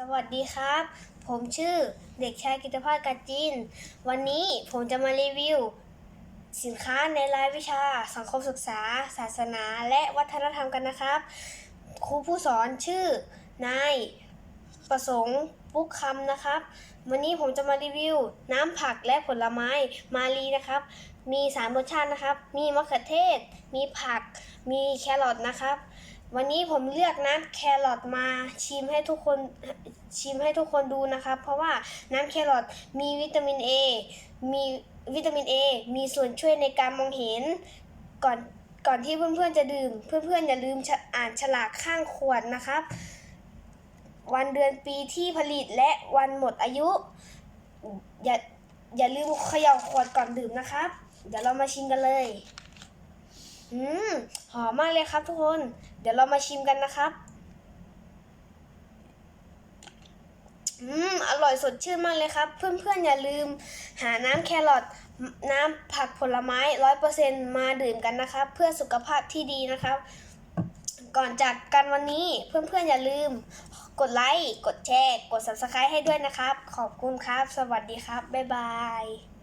สวัสดีครับ ผมชื่อเด็กชายกิตภาสกัจจิน วันนี้ผมจะมารีวิว สินค้าในรายวิชา สังคมศึกษา ศาสนา และวัฒนธรรมกันนะครับ ครูผู้สอนชื่อนายประสงค์ปุกคำนะครับ วันนี้ผมจะมารีวิว น้ำผักและผลไม้มาลีนะครับ มีสามรสชาตินะครับ มีมะเขือเทศ มีผัก มีแครอทนะครับ วันนี้ผมเลือกน้ำแครอทมาชิมให้ทุกคนชิมให้ทุกคนดูนะครับ เพราะว่าน้ำแครอทมีวิตามิน A มีวิตามิน A มีส่วนช่วยในการมองเห็นก่อนก่อนที่เพื่อนๆจะดื่ม เพื่อนๆอย่าลืมอ่านฉลากข้างขวดนะครับ วันเดือนปีที่ผลิตและวันหมดอายุ อย่าอย่าลืมเขย่าขวดก่อนดื่มนะครับ เดี๋ยวเรามาชิมกันเลย อืมหอมมากเลยครับทุกคน เดี๋ยวเรามาชิมกันนะครับ อืมอร่อยสดชื่นมากเลยครับ เพื่อนๆ อย่าลืม หาน้ำแครอทน้ำผักผลไม้ร้อยเปอร์เซ็นมาดื่มกันนะครับ เพื่อสุขภาพที่ดีนะครับ ก่อนจากกันวันนี้เพื่อนๆ อย่าลืม กดไลค์ กดแชร์ กด subscribe ให้ด้วยนะครับ ขอบคุณครับ สวัสดีครับ บ๊ายบาย